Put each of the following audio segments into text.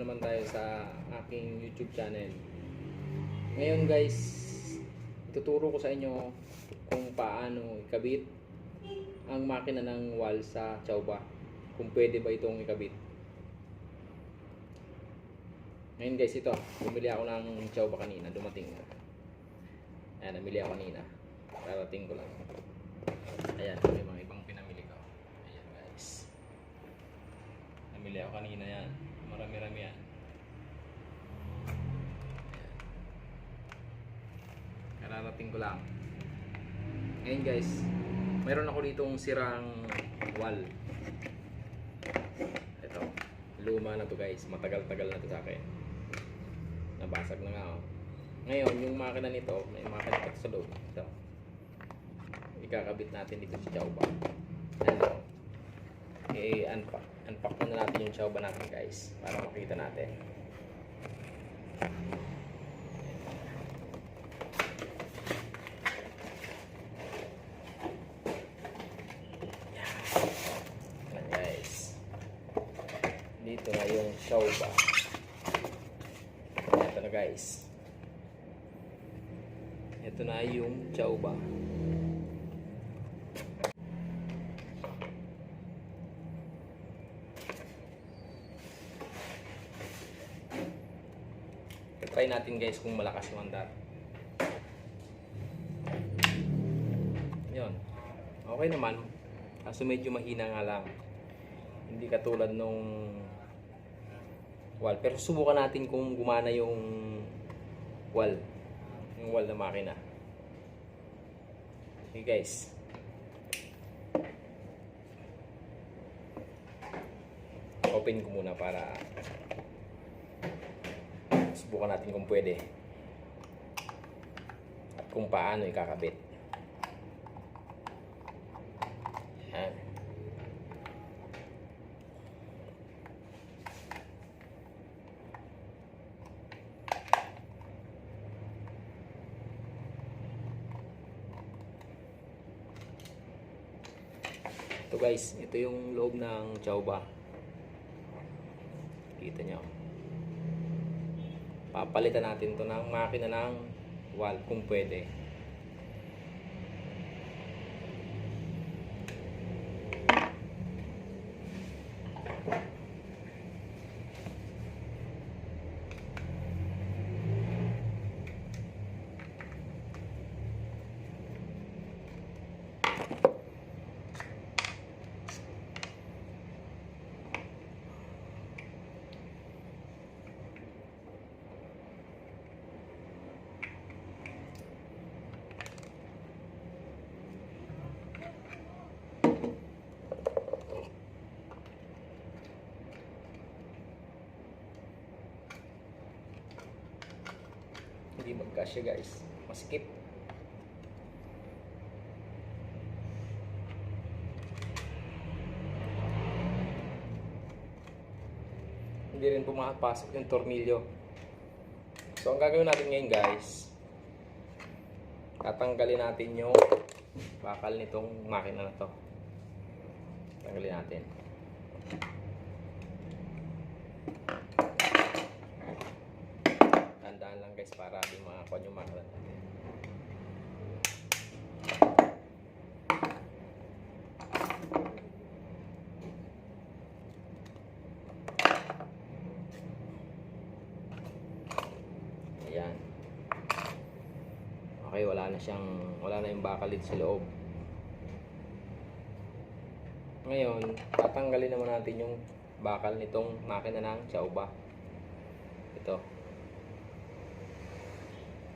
naman tayo sa aking YouTube channel. Ngayon guys, ituturo ko sa inyo kung paano ikabit ang makina ng wall sa Chauba. Kung pwede ba itong ikabit. Ngayon guys, ito. Bumili ako ng Chauba kanina. Dumating. Ayan, namili ako kanina. Darating ko lang. Ayan, may mga ibang pinamili ko. Ayan guys. Namili ako kanina yan. Marami-rami yan. Ko lang. Ngayon guys, meron ako ditong sirang wall. Ito. Luma na to guys. Matagal-tagal na to sa akin. Nabasag na nga oh. Ngayon, yung makina nito, may makina pa sa loob. Ito. Ikakabit natin dito sa chowba. Ano? I-unpack. Unpack muna natin yung chowba natin guys. Para makita natin. Yan guys. Dito na yung chowba. Ito na guys. Ito na yung chowba. Try natin guys kung malakas yung andar. Yun. Okay naman. Kaso medyo mahina nga lang. Hindi katulad nung wall. Pero subukan natin kung gumana yung wall. Yung wall na makina. Okay guys. Open ko muna para subukan natin kung pwede. At kung paano ikakabit. Yan. Guys, ito yung loob ng chowba. Kita nyo. Papalitan natin to ng makina ng wall kung pwede. Hindi magkasya guys. Masikip. Hindi rin pumapasok yung tornilyo. So, ang gagawin natin ngayon guys, tatanggalin natin yung bakal nitong makina na to. Tanggalin natin. Tandaan lang guys para di makakuha yung makina natin. Ayan. Okay, wala na siyang, wala na yung bakal dito sa loob. Ngayon, tatanggalin naman natin yung bakal nitong makina ng chauba. Ito.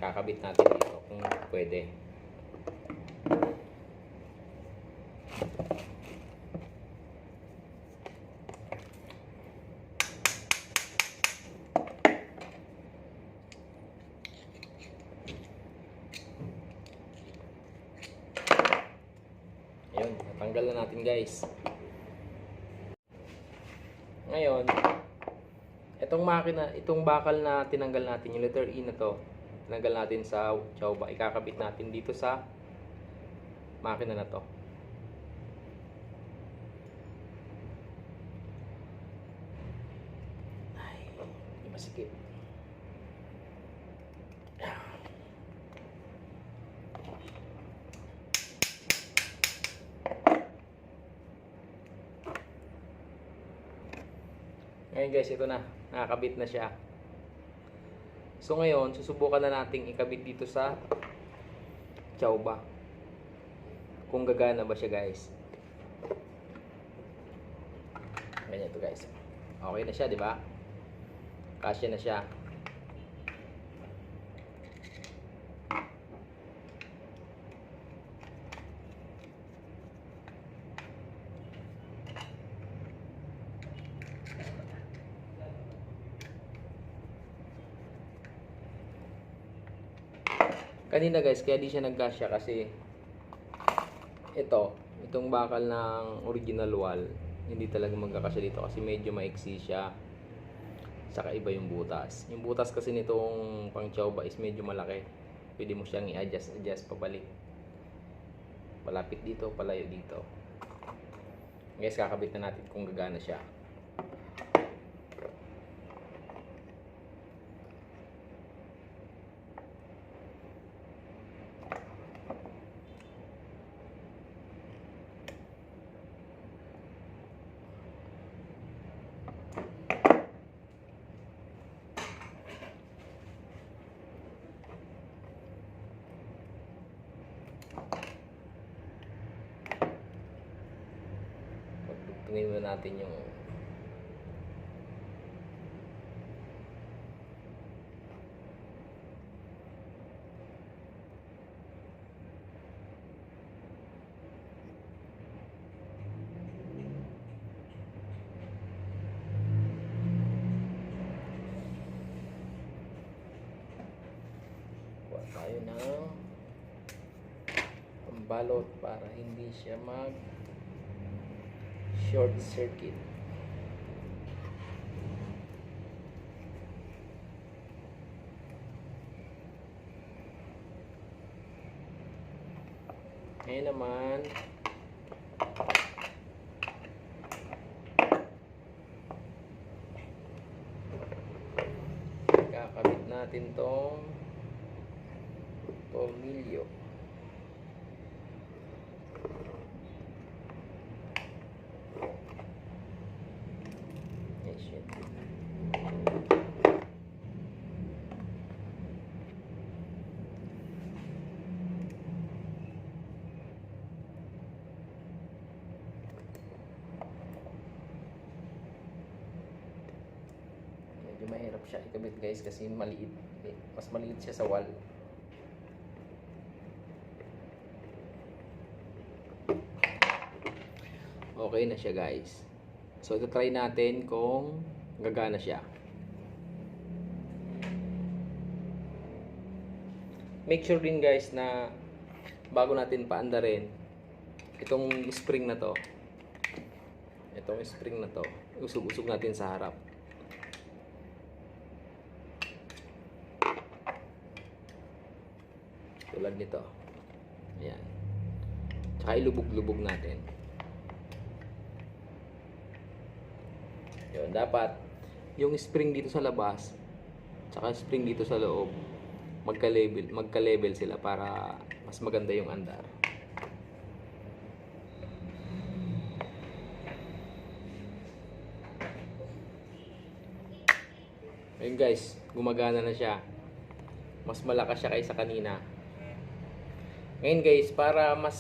Kakabit natin dito kung pwede. Ayun, natanggal na natin guys. Ngayon, itong makina, itong bakal na tinanggal natin, yung letter E na to, tinanggal natin sa chowba, ikakabit natin dito sa makina na to. Ay. sikip. Ngayon guys, ito na. Nakakabit na siya. So ngayon, susubukan na nating ikabit dito sa chowba. Kung gagana ba siya guys. Ganyan to guys. Okay na siya, di ba? Kasya na siya. Kanina guys, kaya di siya nagkasya kasi ito, itong bakal ng original wall, hindi talaga magkakasya dito kasi medyo maiksi siya. Saka iba yung butas. Yung butas kasi nitong pang chowba is medyo malaki. Pwede mo siyang i-adjust, adjust pabalik. Palapit dito, palayo dito. Guys, kakabit na natin kung gagana siya. Pagtugtungin muna natin yung tayo ng pambalot para hindi siya mag short circuit. Ngayon naman, kakabit natin tong tornilyo. Mahirap siya ikabit guys kasi maliit. Mas maliit siya sa wall. Okay na siya guys. So, ito try natin kung gagana siya. Make sure din guys na bago natin paandarin itong spring na to. Itong spring na to, usog-usog natin sa harap. Tulad nito. Ayan. Tsaka ilubog-lubog natin. Yun, dapat yung spring dito sa labas tsaka spring dito sa loob magka-level, magka-level sila para mas maganda yung andar. Ayun guys, gumagana na siya. Mas malakas siya kaysa kanina. Ngayon guys, para mas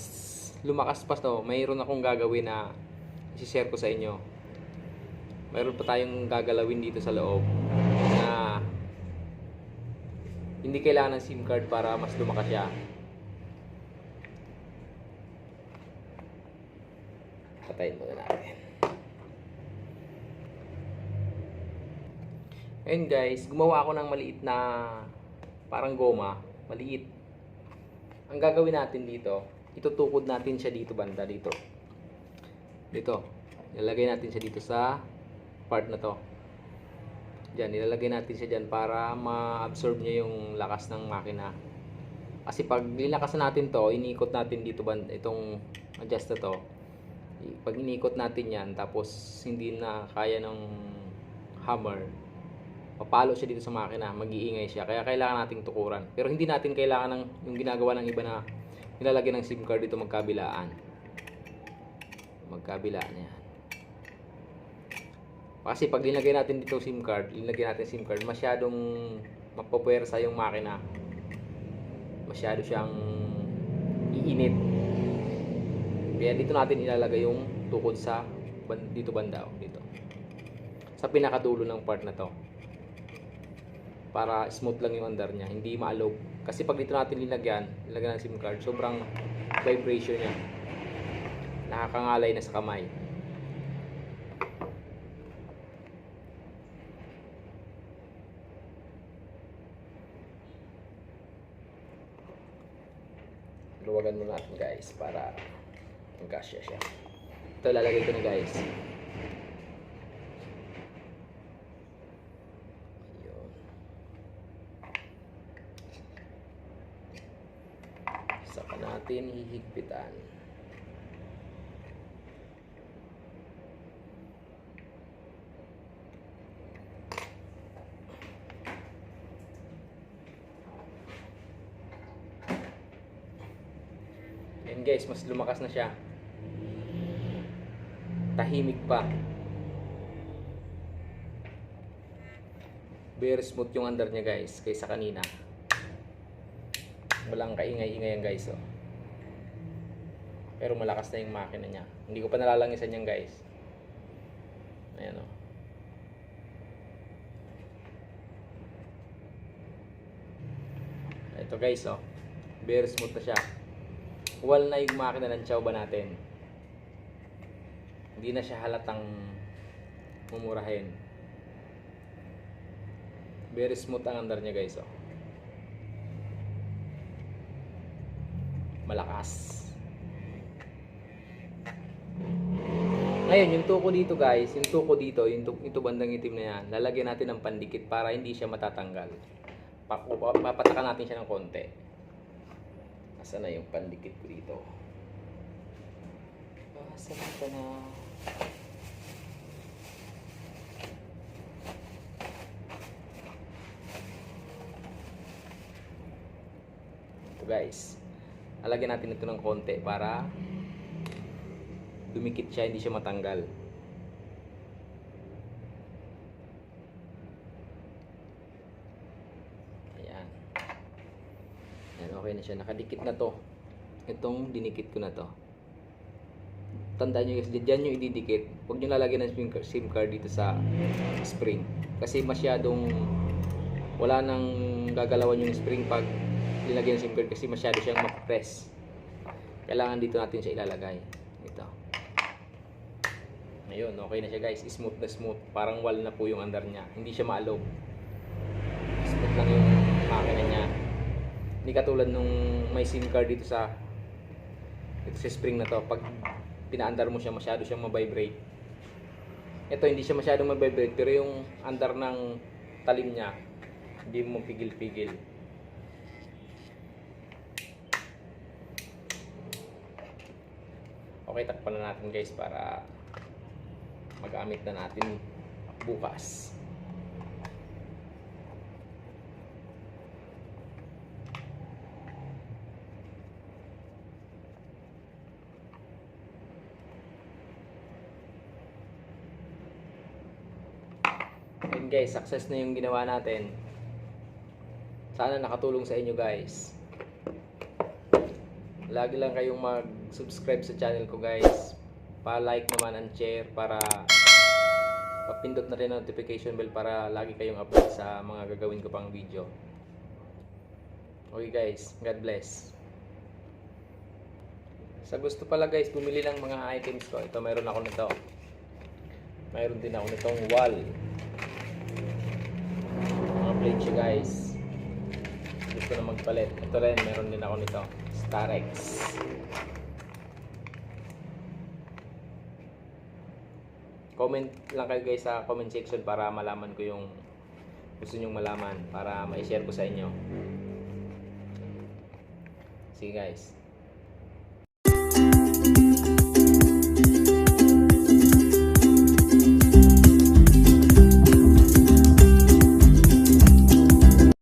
lumakas pa to, mayroon akong gagawin na isi-share ko sa inyo mayroon pa tayong gagalawin dito sa loob na hindi kailangan ng SIM card para mas lumakas siya. Patayin muna natin. Ayun guys, gumawa ako ng maliit na parang goma. Maliit. Ang gagawin natin dito, itutukod natin siya dito banda dito. Dito. Ilalagay natin siya dito sa part na to. Diyan, nilalagay natin siya dyan para ma-absorb niya yung lakas ng makina. Kasi pag linakasan natin to, inikot natin dito ba itong adjust na to. Pag inikot natin yan, tapos hindi na kaya ng hammer, papalo siya dito sa makina, mag-iingay siya. Kaya kailangan nating tukuran. Pero hindi natin kailangan ng yung ginagawa ng iba na nilalagyan ng SIM card dito magkabilaan. Magkabilaan yan. Kasi pag linagay natin dito SIM card, linagay natin SIM card, masyadong magpapwersa yung makina. Masyado siyang iinit. Kaya dito natin ilalagay yung tukod sa dito banda, oh, dito. Sa pinakadulo ng part na to. Para smooth lang yung andar niya, hindi maalog. Kasi pag dito natin linagyan, linagyan ng SIM card, sobrang vibration niya. Nakakangalay na sa kamay. luwagan muna natin guys para magkasya siya. Ito lalagay ko na guys. Yun. Saka natin hihigpitan. Yan guys, mas lumakas na siya. Tahimik pa. Very smooth yung under niya guys, kaysa kanina. Walang kaingay-ingay yan guys. Oh. Pero malakas na yung makina niya. Hindi ko pa nalalangisan yan guys. Ayan oh. Ito guys oh. Very smooth na siya wal na yung makina ng chow ba natin. Hindi na siya halatang mumurahin. Very smooth ang andar niya guys. Oh. Malakas. Ngayon, yung tuko dito guys, yung tuko dito, yung tu- ito bandang itim na yan, lalagyan natin ng pandikit para hindi siya matatanggal. Pa- pa- Papatakan natin siya ng konti. Asa na yung pandikit ko dito? Asa na na? Ito guys. Alagyan natin ito ng konti para dumikit siya, hindi siya matanggal. Ayan. Ayan, okay na siya. Nakadikit na to. Itong dinikit ko na to. Tandaan nyo guys, dyan nyo ididikit. Huwag nyo lalagyan ng SIM card, dito sa spring. Kasi masyadong wala nang gagalawan yung spring pag nilagyan ng SIM card kasi masyado siyang mapress. Kailangan dito natin siya ilalagay. Ito. Ayun, okay na siya guys. Smooth na smooth. Parang wall na po yung andar niya. Hindi siya maalog. Smooth lang yung makina niya. Hindi katulad nung may SIM card dito sa dito sa spring na to. Pag pinaandar mo siya, masyado siyang mabibrate. Ito, hindi siya masyadong mabibrate. Pero yung andar ng talim niya, hindi mo pigil-pigil. Okay, takpan na natin guys para magamit na natin bukas. Yun guys, success na yung ginawa natin. Sana nakatulong sa inyo guys. Lagi lang kayong mag-subscribe sa channel ko guys. Pa-like naman and share para papindot na rin ang notification bell para lagi kayong upload sa mga gagawin ko pang video. Okay guys, God bless. Sa gusto pala guys, bumili ng mga items ko. Ito, mayroon ako nito. Mayroon din ako nitong wall. Mga plate siya guys. Gusto na magpalit. Ito rin, meron din ako nito. Starex. Comment lang kayo guys sa comment section para malaman ko yung gusto nyong malaman para ma-share ko sa inyo. Sige guys.